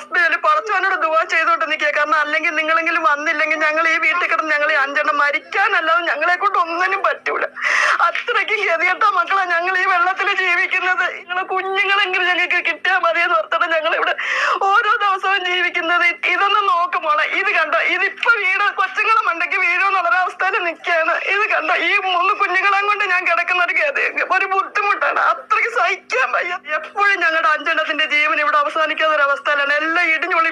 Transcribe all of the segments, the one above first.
Husband പടച്ചവനോട് ദുവാ ചെയ്തോട്ട് നിൽക്കുക. കാരണം അല്ലെങ്കിൽ നിങ്ങളെങ്കിലും വന്നില്ലെങ്കിൽ ഞങ്ങൾ ഈ വീട്ടിൽ കിടന്ന് ഞങ്ങൾ ഈ അഞ്ചെണ്ണം മരിക്കാനല്ലാതെ ഞങ്ങളെ കൊണ്ട് ഒന്നിനും പറ്റൂല. അത്രയ്ക്ക് ഗതികെട്ട മക്കളെ ഞങ്ങൾ ഈ വെള്ളത്തിൽ ജീവിക്കുന്നത്. നിങ്ങളെ കുഞ്ഞുങ്ങളെങ്കിലും ഞങ്ങൾക്ക് കിട്ടിയാൽ മതിയെന്ന് ഓർത്തിട്ട് ഞങ്ങൾ ഇവിടെ ഓരോ ദിവസവും ജീവിക്കുന്നത്. ഇതൊന്ന് നോക്കുമോളെ ഇത് കണ്ടോ? ഇതിപ്പോ വീട് കൊച്ചുങ്ങളെ മണ്ടയ്ക്ക് വീഴുമെന്നുള്ള അവസ്ഥയിൽ നിൽക്കുകയാണ്. ഇത് കണ്ടോ? ഈ മൂന്ന് കുഞ്ഞുങ്ങളെ കൊണ്ട് ഞാൻ കിടക്കുന്ന ഒരു ഗതി ഒരു ബുദ്ധിമുട്ടാണ്. അത്രയ്ക്ക് സഹിക്കാൻ വയ്യ. എപ്പോഴും ഞങ്ങളുടെ അഞ്ചെണ്ണത്തിന്റെ ജീവൻ ഇവിടെ അവസാനിക്കാത്ത ഒരു അവസ്ഥയിലാണ് എല്ലാം ഇടിഞ്ഞുള്ള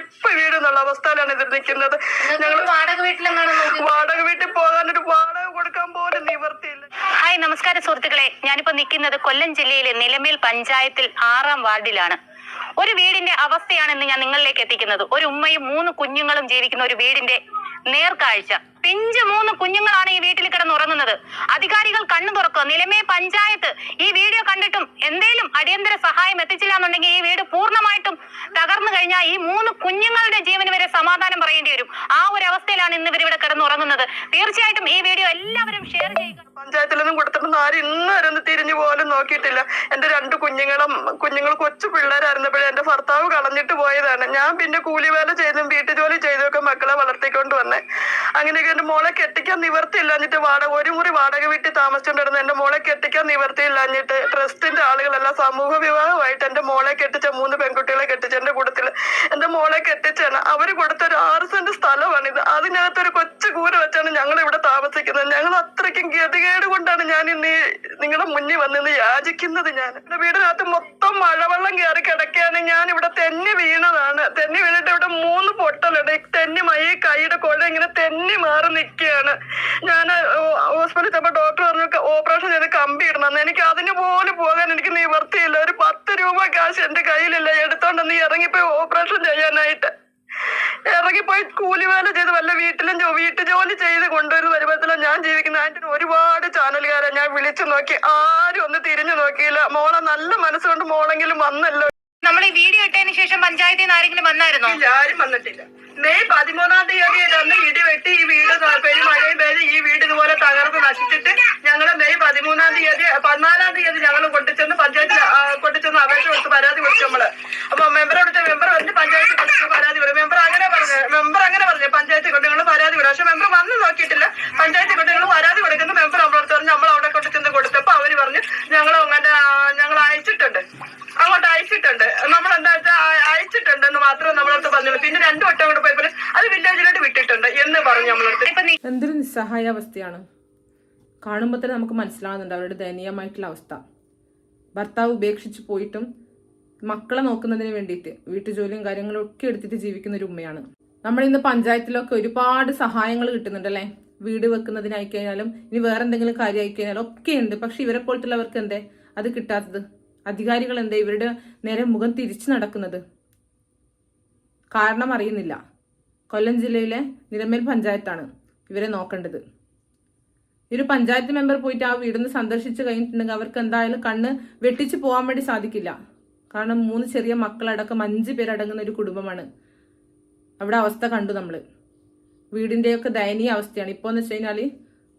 വീടുന്നുള്ള അവസ്ഥയിലാണ് ഇതിൽ നിൽക്കുന്നത്. ഞങ്ങൾ വാടക വീട്ടിലെന്നാണ് നോക്കി വാടക വീട്ടിൽ പോകാനൊരു വാടക കൊടുക്കാൻ പോലും നിവർത്തിയില്ല ഹായ് നമസ്കാരം സുഹൃത്തുക്കളെ. ഞാനിപ്പോ നിൽക്കുന്നത് കൊല്ലം ജില്ലയിലെ നിലമേൽ പഞ്ചായത്തിൽ ആറാം വാർഡിലാണ്. ഒരു വീടിന്റെ അവസ്ഥയാണ് ഇന്ന് ഞാൻ നിങ്ങളിലേക്ക് എത്തിക്കുന്നത്. ഒരു ഉമ്മയും മൂന്ന് കുഞ്ഞുങ്ങളും ജീവിക്കുന്ന ഒരു വീടിന്റെ നേർക്കാഴ്ച. പിഞ്ച് മൂന്ന് കുഞ്ഞുങ്ങളാണ് ഈ വീട്ടിൽ കിടന്നുറങ്ങുന്നത്. അധികാരികൾ കണ്ണു തുറക്കുക. നിലമേ പഞ്ചായത്ത് ഈ വീഡിയോ കണ്ടിട്ടും എന്തേലും അടിയന്തര സഹായം എത്തിച്ചില്ല എന്നുണ്ടെങ്കിൽ ഈ വീട് പൂർണമായിട്ടും തകർന്നു കഴിഞ്ഞാൽ ഈ മൂന്ന് കുഞ്ഞുങ്ങളുടെ ജീവന് വരെ സമാധാനം പറയേണ്ടി വരും. ആ ഒരു അവസ്ഥയിലാണ് ഇന്ന് ഇവർ ഇവിടെ കിടന്നുറങ്ങുന്നത്. തീർച്ചയായിട്ടും ഈ വീഡിയോ എല്ലാവരും ഷെയർ ചെയ്യുക. പഞ്ചായത്തിലൊന്നും കൊടുത്തിട്ടൊന്നും ആരും ഇന്ന് വരെ തിരിഞ്ഞു പോലും നോക്കിയിട്ടില്ല. എന്റെ രണ്ട് കുഞ്ഞുങ്ങളും കുഞ്ഞുങ്ങൾ കൊച്ചു പിള്ളേരായിരുന്നപ്പോഴേ എന്റെ ഭർത്താവ് കളഞ്ഞിട്ട് പോയതാണ്. ഞാൻ പിന്നെ കൂലിവേല ചെയ്തും വീട്ടു ജോലി ചെയ്തൊക്കെ മക്കളെ വളർത്തിക്കൊണ്ട് വന്നേ. അങ്ങനെയൊക്കെ എന്റെ മോളെ കെട്ടിക്കാൻ നിവർത്തിയില്ല എന്നിട്ട് വാടക ഒരു മുറി വാടക വീട്ടിൽ താമസിച്ചുകൊണ്ടിരുന്ന എന്റെ മോളെ കെട്ടിക്കാൻ നിവർത്തിയില്ല എന്നിട്ട് ട്രസ്റ്റിന്റെ ആളുകളെല്ലാം സമൂഹ വിവാഹമായിട്ട് എന്റെ മോളെ കെട്ടിച്ച മൂന്ന് പെൺകുട്ടികളെ കെട്ടിച്ച എന്റെ കൂട്ടത്തിൽ എന്റെ മോളെ കെട്ടിച്ചാണ്. അവർ കൊടുത്ത ഒരു ആറ് സെന്റ് സ്ഥലമാണിത് അതിനകത്ത് ഒരു കൊച്ചു കൂര വെച്ചാണ് ഞങ്ങൾ താമസിക്കുന്നത്. ഞങ്ങൾ അത്രയ്ക്കും ഗതികേട് കൊണ്ടാണ് ഞാൻ ഇന്ന് നിങ്ങളുടെ മുന്നിൽ വന്നിന്ന് യാചിക്കുന്നത് ഞാൻ. എന്റെ വീടിനകത്ത് മൊത്തം മഴവെള്ളം കയറി കിടക്കുകയാണ്. ഞാൻ ഇവിടെ തെന്നി വീണതാണ്. തെന്നി വീണിട്ട് ഇവിടെ മൂന്ന് പൊട്ടലുണ്ട്. തെന്നി മൈ കൈയുടെ കുഴ ഇങ്ങനെ തെന്നി മാറി നിൽക്കുകയാണ്. ഞാൻ ഹോസ്പിറ്റലിൽ ചെന്നപ്പോൾ ഡോക്ടർ പറഞ്ഞു ഓപ്പറേഷൻ ചെയ്ത് കമ്പി ഇടണം. എനിക്ക് അതിന് പോലും പോകാൻ എനിക്ക് നിവർത്തിയില്ല ഒരു പത്ത് രൂപ കാശ് എന്റെ കയ്യിലില്ല. എടുത്തോണ്ട് നീ ഇറങ്ങിപ്പോയി ഓപ്പറേഷൻ ചെയ്യാനായിട്ട് ഇറങ്ങിപ്പോയി കൂലിവേല ചെയ്ത് വല്ല വീട്ടിലും വീട്ടു ജോലി ചെയ്ത് കൊണ്ടുവരുന്ന വരുമ്പത്തിലാണ് ഞാൻ ജീവിക്കുന്ന ആന്റിന് ഒരുപാട് ചാനലുകാരെ. ഞാൻ വിളിച്ചു നോക്കി. ആരും ഒന്ന് തിരിഞ്ഞു നോക്കിയില്ല. മോളെ നല്ല മനസ്സുകൊണ്ട് മോളെങ്കിലും വന്നല്ലോ. നമ്മൾ ഈ വീഡിയോ ഇട്ടതിന് ശേഷം പഞ്ചായത്തിൽ നിന്ന് ആരെങ്കിലും വന്നായിരുന്നോ? ഇല്ല ആരും വന്നിട്ടില്ല. മെയ് പതിമൂന്നാം തീയതി അന്ന് ഇടി വെട്ടി ഈ വീട് പെരുമഴയും പേര് ഈ വീട് ഇതുപോലെ തകർന്ന് നശിച്ചിട്ട് ഞങ്ങൾ മെയ് പതിമൂന്നാം തീയതി പതിനാലാം തീയതി ഞങ്ങൾ കൊണ്ടുചെന്ന് പഞ്ചായത്തിൽ കൊണ്ടുചെന്ന് അപേക്ഷ കൊടുത്ത് പരാതി കൊടുത്തു നമ്മൾ. അപ്പൊ മെമ്പർ കൊടുത്ത മെമ്പർ വന്ന് പഞ്ചായത്തിൽ കൊടുത്ത് പരാതി വരും മെമ്പർ അങ്ങനെ പറഞ്ഞു മെമ്പർ അങ്ങനെ പറഞ്ഞു പഞ്ചായത്തിൽ കൊണ്ട് നിങ്ങൾ പരാതി വിടും പക്ഷെ മെമ്പർ വന്ന് നോക്കിയിട്ടില്ല പഞ്ചായത്തിൽ കൊണ്ട് നിങ്ങൾ പരാതി കൊടുക്കുന്നു മെമ്പർ നമ്മളടുത്ത് പറഞ്ഞു നമ്മൾ അവിടെ കൊണ്ട് ചെന്ന് കൊടുത്തപ്പോ അവർ പറഞ്ഞു ഞങ്ങൾ അങ്ങനെ ഞങ്ങൾ അയച്ചിട്ടുണ്ട് അങ്ങോട്ട് അയച്ചിട്ടുണ്ട് നമ്മൾ എന്താ വെച്ചാൽ മാത്രമേ നമ്മളടുത്ത് പറഞ്ഞുള്ളൂ പിന്നെ രണ്ടു വട്ടം കൂടെ പോയപ്പോൾ അത് വില്ലേജിലോട്ട് വിട്ടിട്ടുണ്ട് എന്ന് പറഞ്ഞു നമ്മളടുത്ത് എന്തൊരു നിസ്സഹായ അവസ്ഥയാണ്. കാണുമ്പോൾ തന്നെ നമുക്ക് മനസ്സിലാവുന്നുണ്ട് അവരുടെ ദയനീയമായിട്ടുള്ള അവസ്ഥ. ഭർത്താവ് ഉപേക്ഷിച്ച് പോയിട്ടും മക്കളെ നോക്കുന്നതിന് വേണ്ടിയിട്ട് വീട്ടുജോലിയും കാര്യങ്ങളും ഒക്കെ എടുത്തിട്ട് ജീവിക്കുന്ന ഒരു ഉമ്മയാണ്. നമ്മൾ ഇന്ന് പഞ്ചായത്തിലൊക്കെ ഒരുപാട് സഹായങ്ങൾ കിട്ടുന്നുണ്ട് അല്ലേ? വീട് വെക്കുന്നതിനായി കഴിഞ്ഞാലും ഇനി വേറെ എന്തെങ്കിലും കാര്യം ആയി കഴിഞ്ഞാലും ഒക്കെ ഉണ്ട്. പക്ഷെ ഇവരെ പോലത്തുള്ളവർക്ക് എന്തേ? അത് കിട്ടാത്തത്. അധികാരികൾ എന്തേ? ഇവരുടെ നേരെ മുഖം തിരിച്ചു നടക്കുന്നത്. കാരണം അറിയുന്നില്ല. കൊല്ലം ജില്ലയിലെ നിലമേൽ പഞ്ചായത്താണ് ഇവരെ നോക്കേണ്ടത്. ഒരു പഞ്ചായത്ത് മെമ്പർ പോയിട്ട് ആ വീടൊന്ന് സന്ദർശിച്ച് കഴിഞ്ഞിട്ടുണ്ടെങ്കിൽ അവർക്ക് എന്തായാലും കണ്ണ് വെട്ടിച്ച് പോകാൻ വേണ്ടി സാധിക്കില്ല. കാരണം മൂന്ന് ചെറിയ മക്കളടക്കം അഞ്ച് പേരടങ്ങുന്ന ഒരു കുടുംബമാണ്. അവിടെ അവസ്ഥ കണ്ടു നമ്മൾ വീടിന്റെയൊക്കെ ദയനീയ അവസ്ഥയാണ്. ഇപ്പോൾ എന്ന് വെച്ച് കഴിഞ്ഞാൽ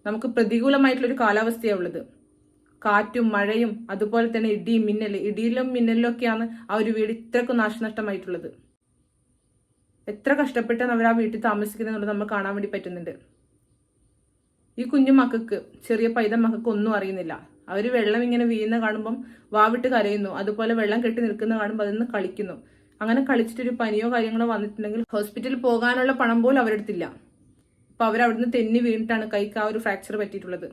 നമുക്ക് പ്രതികൂലമായിട്ടുള്ളൊരു കാലാവസ്ഥയാണ് ഉള്ളത്. കാറ്റും മഴയും അതുപോലെ തന്നെ ഇടിയും മിന്നൽ ഇടിയിലും മിന്നലിലൊക്കെയാണ് ആ ഒരു വീട് ഇത്രക്കും നാശനഷ്ടമായിട്ടുള്ളത്. എത്ര കഷ്ടപ്പെട്ടാണ് അവർ ആ വീട്ടിൽ താമസിക്കുന്നത് എന്നുള്ളത് നമ്മൾ കാണാൻ വേണ്ടി പറ്റുന്നുണ്ട്. ഈ കുഞ്ഞു മക്കൾക്ക് ചെറിയ പൈത മക്കൾക്ക് ഒന്നും അറിയുന്നില്ല. അവർ വെള്ളം ഇങ്ങനെ വീഴുന്ന കാണുമ്പം വാവിട്ട് കരയുന്നു. അതുപോലെ വെള്ളം കെട്ടി നിൽക്കുന്ന കാണുമ്പോൾ അതിൽ നിന്ന് കളിക്കുന്നു. അങ്ങനെ കളിച്ചിട്ടൊരു പനിയോ കാര്യങ്ങളോ വന്നിട്ടുണ്ടെങ്കിൽ ഹോസ്പിറ്റലിൽ പോകാനുള്ള പണം പോലും അവരെടുത്തില്ല. അപ്പൊ അവരവിടുന്ന് തെന്നി വീണിട്ടാണ് കൈക്ക് ആ ഒരു ഫ്രാക്ചർ പറ്റിയിട്ടുള്ളത്.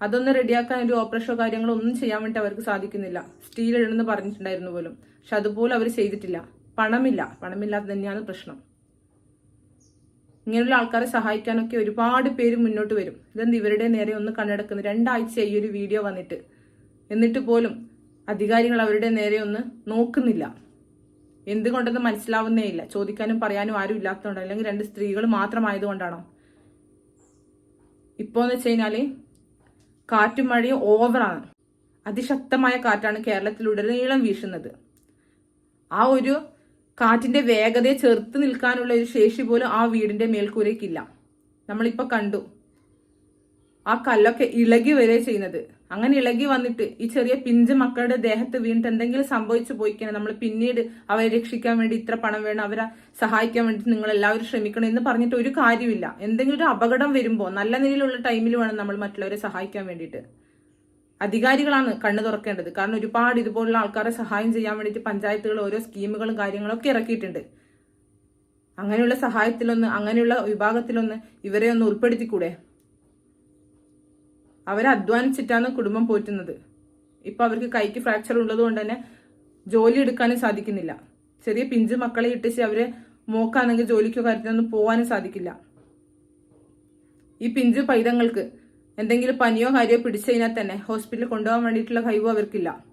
അതൊന്ന് റെഡിയാക്കാൻ ഒരു ഓപ്പറേഷനോ കാര്യങ്ങളോ ഒന്നും ചെയ്യാൻ വേണ്ടി അവർക്ക് സാധിക്കുന്നില്ല. സ്റ്റീൽ ഇടണമെന്ന് പറഞ്ഞിട്ടുണ്ടായിരുന്നു പോലും. പക്ഷെ അതുപോലും അവർ ചെയ്തിട്ടില്ല. പണമില്ല. പണമില്ലാതെ തന്നെയാണ് പ്രശ്നം. ഇങ്ങനെയുള്ള ആൾക്കാരെ സഹായിക്കാനൊക്കെ ഒരുപാട് പേര് മുന്നോട്ട് വരും. ഇതെന്ത് ഇവരുടെ നേരെ ഒന്ന് കണ്ടെടുക്കുന്നു രണ്ടാഴ്ച ഈ ഒരു വീഡിയോ വന്നിട്ട്. എന്നിട്ട് പോലും അധികാരികൾ അവരുടെ നേരെ ഒന്ന് നോക്കുന്നില്ല. എന്തുകൊണ്ടെന്ന് മനസ്സിലാവുന്നേ ഇല്ല. ചോദിക്കാനും പറയാനും ആരും ഇല്ലാത്തതുകൊണ്ടോ അല്ലെങ്കിൽ രണ്ട് സ്ത്രീകൾ മാത്രമായതുകൊണ്ടാണോ? ഇപ്പോൾ എന്ന് വെച്ച് കഴിഞ്ഞാൽ കാറ്റും മഴയും ഓവറാണ്. അതിശക്തമായ കാറ്റാണ് കേരളത്തിലുടനീളം വീശുന്നത്. ആ ഒരു കാറ്റിന്റെ വേഗതയെ ചെറുത്ത് നിൽക്കാനുള്ള ഒരു ശേഷി പോലും ആ വീടിന്റെ മേൽക്കൂരയ്ക്കില്ല. നമ്മളിപ്പോ കണ്ടു. ആ കല്ലൊക്കെ ഇളകി വരെ ചെയ്യുന്നത്. അങ്ങനെ ഇളകി വന്നിട്ട് ഈ ചെറിയ പിഞ്ച് മക്കളുടെ ദേഹത്ത് വീണിട്ട് എന്തെങ്കിലും സംഭവിച്ചു പോയിക്കാൻ നമ്മൾ പിന്നീട് അവരെ രക്ഷിക്കാൻ വേണ്ടി ഇത്ര പണം വേണം അവരെ സഹായിക്കാൻ വേണ്ടി നിങ്ങൾ എല്ലാവരും ശ്രമിക്കണം എന്ന് പറഞ്ഞിട്ട് ഒരു കാര്യമില്ല എന്തെങ്കിലും ഒരു അപകടം വരുമ്പോൾ നല്ല നിലയിലുള്ള ടൈമിൽ വേണം നമ്മൾ മറ്റുള്ളവരെ സഹായിക്കാൻ വേണ്ടിയിട്ട്. അധികാരികളാണ് കണ്ണു തുറക്കേണ്ടത്. കാരണം ഒരുപാട് ഇതുപോലുള്ള ആൾക്കാരെ സഹായം ചെയ്യാൻ വേണ്ടിയിട്ട് പഞ്ചായത്തുകൾ ഓരോ സ്കീമുകളും കാര്യങ്ങളൊക്കെ ഇറക്കിയിട്ടുണ്ട്. അങ്ങനെയുള്ള സഹായത്തിലൊന്ന് അങ്ങനെയുള്ള വിഭാഗത്തിലൊന്ന് ഇവരെ ഒന്ന് ഉൾപ്പെടുത്തിക്കൂടെ? അവരെ അധ്വാനിച്ചിട്ടാണ് കുടുംബം പോറ്റുന്നത്. ഇപ്പൊ അവർക്ക് കൈക്ക് ഫ്രാക്ചർ ഉള്ളതുകൊണ്ട് തന്നെ ജോലി എടുക്കാനും സാധിക്കുന്നില്ല. ചെറിയ പിഞ്ച് മക്കളെ ഇട്ടിച്ച് അവരെ മോക്കാണെങ്കിൽ ജോലിക്കോ കാര്യത്തിനൊന്നും പോകാനും സാധിക്കില്ല. ഈ പിഞ്ച് പൈതങ്ങൾക്ക് എന്തെങ്കിലും പനിയോ കാര്യമോ പിടിച്ചു കഴിഞ്ഞാൽ തന്നെ ഹോസ്പിറ്റലിൽ കൊണ്ടുപോകാൻ വേണ്ടിയിട്ടുള്ള കഴിവ് അവർക്കില്ല.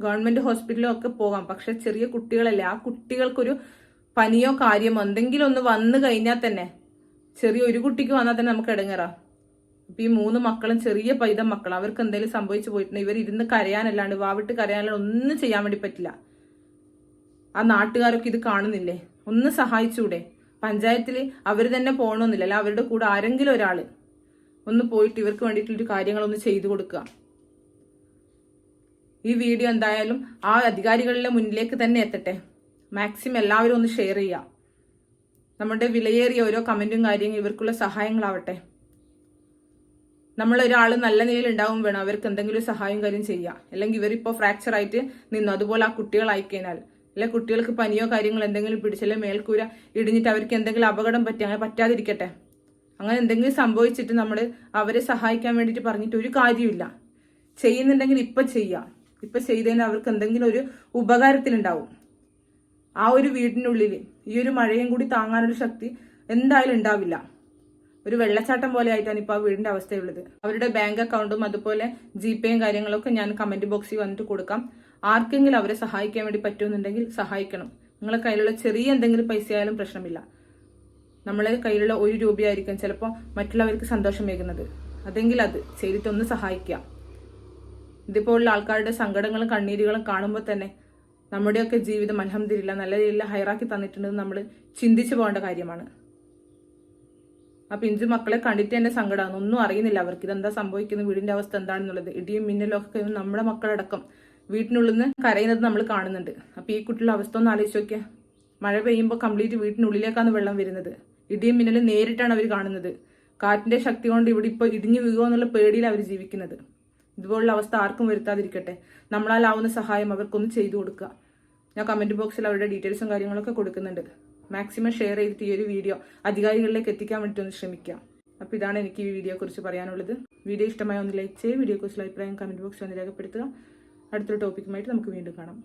ഗവൺമെന്റ് ഹോസ്പിറ്റലിലും ഒക്കെ പോകാം. പക്ഷെ ചെറിയ കുട്ടികളല്ലേ ആ കുട്ടികൾക്കൊരു പനിയോ കാര്യമോ എന്തെങ്കിലും ഒന്ന് വന്നു കഴിഞ്ഞാൽ തന്നെ ചെറിയ ഒരു കുട്ടിക്ക് വന്നാൽ തന്നെ നമുക്ക് ഇടങ്ങേറാ ഇപ്പൊ ഈ മൂന്ന് മക്കളും ചെറിയ പൈതം മക്കൾ അവർക്ക് എന്തെങ്കിലും സംഭവിച്ചു പോയിട്ടുണ്ട് ഇവർ ഇരുന്ന് കരയാനല്ലാണ്ട് വാവിട്ട് കരയാനല്ലാണ്ട് ഒന്നും ചെയ്യാൻ വേണ്ടി പറ്റില്ല. ആ നാട്ടുകാരൊക്കെ ഇത് കാണുന്നില്ലേ? ഒന്ന് സഹായിച്ചൂടെ? പഞ്ചായത്തിൽ അവർ തന്നെ പോകണമെന്നില്ല. അവരുടെ കൂടെ ആരെങ്കിലും ഒരാൾ ഒന്ന് പോയിട്ട് ഇവർക്ക് വേണ്ടിയിട്ടുള്ളൊരു കാര്യങ്ങളൊന്ന് ചെയ്തു കൊടുക്കുക. ഈ വീഡിയോ എന്തായാലും ആ അധികാരികളുടെ മുന്നിലേക്ക് തന്നെ എത്തട്ടെ. മാക്സിമം എല്ലാവരും ഒന്ന് ഷെയർ ചെയ്യുക. നമ്മുടെ വിലയേറിയ ഓരോ കമന്റും കാര്യങ്ങളും ഇവർക്കുള്ള സഹായങ്ങളാവട്ടെ. നമ്മളൊരാൾ നല്ല നിലയിൽ ഉണ്ടാവും വേണം. അവർക്ക് എന്തെങ്കിലും സഹായം കാര്യം ചെയ്യുക. അല്ലെങ്കിൽ ഇവരിപ്പോൾ ഫ്രാക്ചർ ആയിട്ട് നിന്നു. അതുപോലെ ആ കുട്ടികളായി കഴിഞ്ഞാൽ അല്ലെ കുട്ടികൾക്ക് പനിയോ കാര്യങ്ങൾ എന്തെങ്കിലും പിടിച്ചല്ലേ മേൽക്കൂര ഇടിഞ്ഞിട്ട് അവർക്ക് എന്തെങ്കിലും അപകടം പറ്റി അങ്ങനെ പറ്റാതിരിക്കട്ടെ. അങ്ങനെ എന്തെങ്കിലും സംഭവിച്ചിട്ട് നമ്മൾ അവരെ സഹായിക്കാൻ വേണ്ടിയിട്ട് പറഞ്ഞിട്ട് ഒരു കാര്യമില്ല ചെയ്യുന്നുണ്ടെങ്കിൽ ഇപ്പം ചെയ്യാം ഇപ്പൊ ചെയ്തതിന് അവർക്ക് എന്തെങ്കിലും ഒരു ഉപകാരത്തിലുണ്ടാവും. ആ ഒരു വീടിനുള്ളിൽ ഈ ഒരു മഴയും കൂടി താങ്ങാനൊരു ശക്തി എന്തായാലും ഉണ്ടാവില്ല. ഒരു വെള്ളച്ചാട്ടം പോലെ ആയിട്ടാണ് ഇപ്പോൾ ആ വീടിന്റെ അവസ്ഥയുള്ളത്. അവരുടെ ബാങ്ക് അക്കൗണ്ടും അതുപോലെ ജിപേയും കാര്യങ്ങളൊക്കെ ഞാൻ കമന്റ് ബോക്സിൽ വന്നിട്ട് കൊടുക്കാം. ആർക്കെങ്കിലും അവരെ സഹായിക്കാൻ വേണ്ടി പറ്റുമെന്നുണ്ടെങ്കിൽ സഹായിക്കണം. നിങ്ങളെ കയ്യിലുള്ള ചെറിയ എന്തെങ്കിലും പൈസ ആയാലും പ്രശ്നമില്ല. നമ്മളെ കയ്യിലുള്ള ഒരു രൂപയായിരിക്കും ചിലപ്പോൾ മറ്റുള്ളവർക്ക് സന്തോഷമേകുന്നത്. അതെങ്കിൽ അത് ചെയ്തിട്ടൊന്ന് സഹായിക്കാം. ഇതുപോലുള്ള ആൾക്കാരുടെ സങ്കടങ്ങളും കണ്ണീരുകളും കാണുമ്പോൾ തന്നെ നമ്മുടെയൊക്കെ ജീവിതം അലഹമ്മദില്ല നല്ല രീതിയിൽ ഹൈറാക്കി തന്നിട്ടുണ്ടെന്ന് നമ്മൾ ചിന്തിച്ചു പോകേണ്ട കാര്യമാണ്. ആ പിഞ്ചു മക്കളെ കണ്ടിട്ട് തന്നെ സങ്കടമാണ് ഒന്നും അറിയുന്നില്ല അവർക്ക്. ഇതെന്താ സംഭവിക്കുന്നത്? വീടിന്റെ അവസ്ഥ എന്താണെന്നുള്ളത്. ഇടിയും മിന്നലൊക്കെ നമ്മുടെ മക്കളടക്കം വീട്ടിനുള്ളിൽ നിന്ന് കരയുന്നത് നമ്മൾ കാണുന്നുണ്ട്. അപ്പോൾ ഈ കുട്ടിയുടെ അവസ്ഥ ഒന്ന് ആലോചിച്ച് നോക്കിയാൽ മഴ പെയ്യുമ്പോൾ കംപ്ലീറ്റ് വീട്ടിനുള്ളിലേക്കാണ് വെള്ളം വരുന്നത്. ഇടിയും മിന്നലും നേരിട്ടാണ് അവർ കാണുന്നത്. കാറ്റിന്റെ ശക്തി കൊണ്ട് ഇവിടെ ഇപ്പോൾ ഇടിഞ്ഞു വീഴുമോ എന്നുള്ള പേടിയിൽ അവർ ജീവിക്കുന്നത്. ഇതുപോലുള്ള അവസ്ഥ ആർക്കും വരുത്താതിരിക്കട്ടെ. നമ്മളാലാവുന്ന സഹായം അവർക്കൊന്ന് ചെയ്തു കൊടുക്കുക. ഞാൻ കമന്റ് ബോക്സിൽ അവരുടെ ഡീറ്റെയിൽസും കാര്യങ്ങളൊക്കെ കൊടുക്കുന്നുണ്ട്. മാക്സിമം ഷെയർ ചെയ്തിട്ട് ഈ ഒരു വീഡിയോ അധികാരികളിലേക്ക് എത്തിക്കാൻ വേണ്ടി ഒന്ന് ശ്രമിക്കാം. അപ്പോൾ ഇതാണ് എനിക്ക് ഈ വീഡിയോ കുറിച്ച് പറയാനുള്ളത്. വീഡിയോ ഇഷ്ടമായ ഒന്ന് ലൈക്ക് ചെയ്യുക. വീഡിയോ കുറിച്ചുള്ള അഭിപ്രായം കമന്റ് ബോക്സിൽ ഒന്ന് രേഖപ്പെടുത്തുക. അടുത്തൊരു ടോപ്പിക്കുമായിട്ട് നമുക്ക് വീണ്ടും കാണാം.